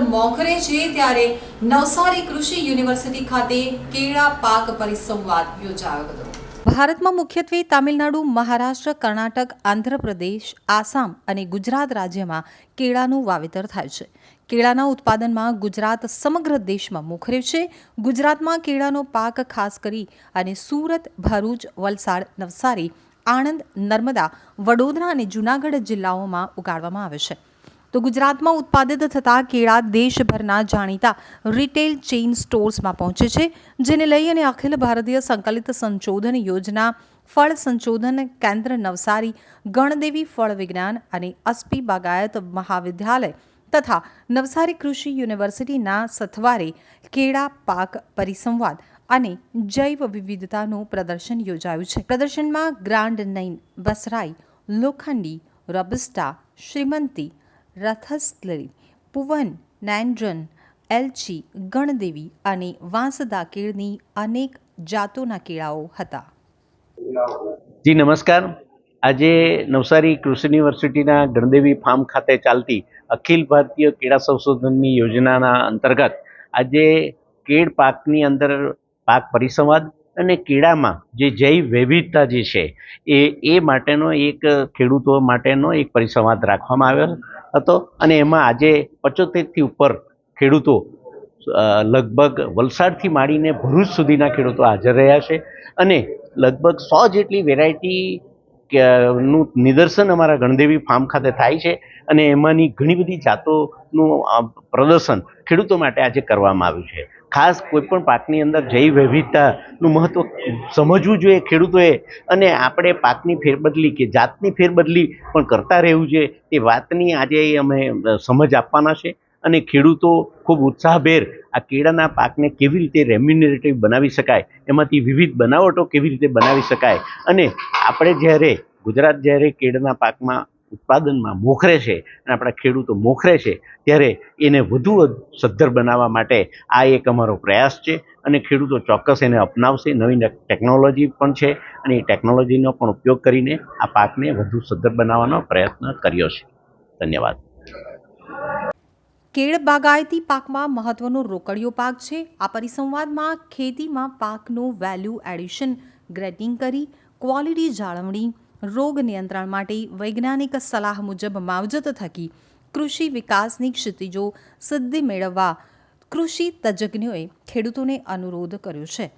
મોખરે છે ત્યારે નવસારી કૃષિ યુનિવર્સિટી ખાતે કેળા પાક પરિસંવાદ યોજાયો હતો. ભારતમાં મુખ્યત્વે તામિલનાડુ, મહારાષ્ટ્ર, કર્ણાટક, આંધ્રપ્રદેશ, આસામ અને ગુજરાત રાજ્યમાં કેળાનું વાવેતર થાય છે. કેળાના ઉત્પાદનમાં ગુજરાત સમગ્ર દેશમાં મોખરે છે. ગુજરાતમાં કેળાનો પાક ખાસ કરી અને સુરત, ભરૂચ, વલસાડ, નવસારી, આણંદ, નર્મદા, વડોદરા અને જૂનાગઢ જિલ્લાઓમાં ઉગાડવામાં આવે છે. તો ગુજરાતમાં ઉત્પાદિત થતા કેળા દેશભરના જાણીતા રિટેલ ચેઇન સ્ટોર્સમાં પહોંચે છે, જેને લઈ અને અખિલ ભારતીય સંકલિત સંશોધન યોજના, ફળ સંશોધન કેન્દ્ર, નવસારી, ગણદેવી ફળ વિજ્ઞાન અને અસ્પી બાગાયત મહાવિદ્યાલય તથા નવસારી કૃષિ યુનિવર્સિટીના સથવારે કેળા પાક પરિસંવાદ અને જૈવ વિવિધતાનું પ્રદર્શન યોજાયું છે. પ્રદર્શનમાં ગ્રાન્ડ નૈન બસરાઈ, લોખંડી, રબસ્ટા, શ્રીમંતી રથસ્તરી પુવન નાન્ડ્રન એલચી, ગણદેવી અને વાંસદા કેળની અનેક જાતોના કેળાઓ હતા. જી, નમસ્કાર. આજે નવસારી કૃષિ યુનિવર્સિટીના ગણદેવી ફાર્મ ખાતે ચાલતી અખિલ ભારતીય કેળા સંશોધનની યોજનાના અંતર્ગત આજે કેળ પાકની અંદર પાક પરિસંવાદ અને કેળામાં જે જૈવ વૈવિધતા જે છે, એ એ માટેનો એક ખેડૂતો માટેનો એક પરિસંવાદ રાખવામાં આવ્યો હતો. અને એમાં આજે પચોતેરથી ઉપર ખેડૂતો લગભગ વલસાડથી માંડીને ભરૂચ સુધીના ખેડૂતો હાજર રહ્યા છે. અને લગભગ સો જેટલી વેરાયટી નું નિદર્શન અમારા ગણદેવી ફાર્મ ખાતે થાય છે. અને એમાંની ઘણી બધી જાતોનું પ્રદર્શન ખેડૂતો માટે આજે કરવામાં આવ્યું છે. ખાસ કોઈપણ પાકની અંદર જૈવ વિવિધતાનું મહત્ત્વ સમજવું જોઈએ ખેડૂતોએ અને આપણે પાકની ફેરબદલી કે જાતની ફેરબદલી પણ કરતા રહેવું જોઈએ. એ વાતની આજે અમે સમજ આપવાના છે અને ખેડૂતો ખૂબ ઉત્સાહભેર આ કેળાના પાકને કેવી રીતે રેમ્યુનરેટિવ બનાવી શકાય, એમાંથી વિવિધ બનાવટો કેવી રીતે બનાવી શકાય અને આપણે જ્યારે ગુજરાત જ્યારે કેળાના પાકમાં ઉત્પાદનમાં મોખરે છે અને આપણા ખેડૂતો મોખરે છે, ત્યારે એને વધુ સદ્ધર બનાવવા માટે આ એક અમારો પ્રયાસ છે અને ખેડૂતો ચોક્કસ એને અપનાવશે. નવી ટેકનોલોજી પણ છે અને એ ટેકનોલોજીનો પણ ઉપયોગ કરીને આ પાકને વધુ સદ્ધર બનાવવાનો પ્રયત્ન કર્યો છે. ધન્યવાદ. કેળ બાગાયતી પાકમાં મહત્વનો રોકડિયો પાક છે. આ પરિસંવાદમાં ખેતીમાં પાકનું વેલ્યુ એડિશન ગ્રેડિંગ કરી ક્વોલિટી જાળવણી રોગ નિયંત્રણ માટે વૈજ્ઞાનિક સલાહ મુજબ માવજત થકી કૃષિ વિકાસની ક્ષિતિજો સિદ્ધિ મેળવવા કૃષિ તજજ્ઞોએ ખેડૂતોને અનુરોધ કર્યો છે.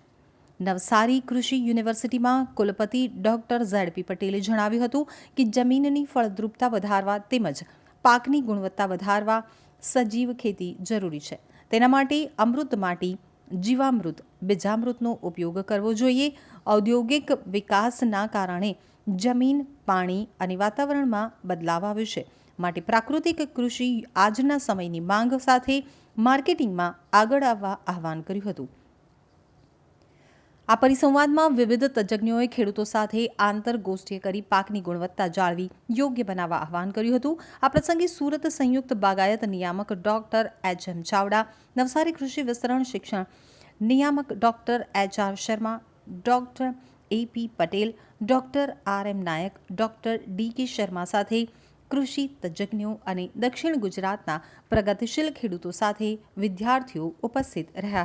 નવસારી કૃષિ યુનિવર્સિટીમાં કુલપતિ ડોક્ટર ઝેડપી પટેલે જણાવ્યું હતું કે જમીનની ફળદ્રુપતા વધારવા તેમજ પાકની ગુણવત્તા વધારવા સજીવ ખેતી જરૂરી છે. તેના માટે અમૃત માટી જીવામૃત, બીજામૃતનો ઉપયોગ કરવો જોઈએ. ઔદ્યોગિક વિકાસના કારણે જમીન, પાણી અને વાતાવરણમાં બદલાવ આવ્યો છે. માટે પ્રાકૃતિક કૃષિ આજના સમયની માંગ સાથે માર્કેટિંગમાં આગળ આવવા આહવાન કર્યું હતું. આ પરિસંવાદમાં વિવિધ તજજ્ઞોએ ખેડૂતો સાથે આંતરગોષ્ઠીય કરી પાકની ગુણવત્તા જાળવી યોગ્ય બનાવવા આહવાન કર્યું હતું. આ પ્રસંગે સુરત સંયુક્ત બાગાયત નિયામક doctor H M Chavda, Navsari કૃષિ વિસ્તરણ શિક્ષણ નિયામક doctor H R Sharma, doctor AP Patel, doctor R M Nayak, doctor D K Sharma સાથે કૃષિ તજજ્ઞો અને દક્ષિણ ગુજરાતના પ્રગતિશીલ ખેડૂતો સાથે વિદ્યાર્થીઓ ઉપસ્થિત રહ્યા હતા.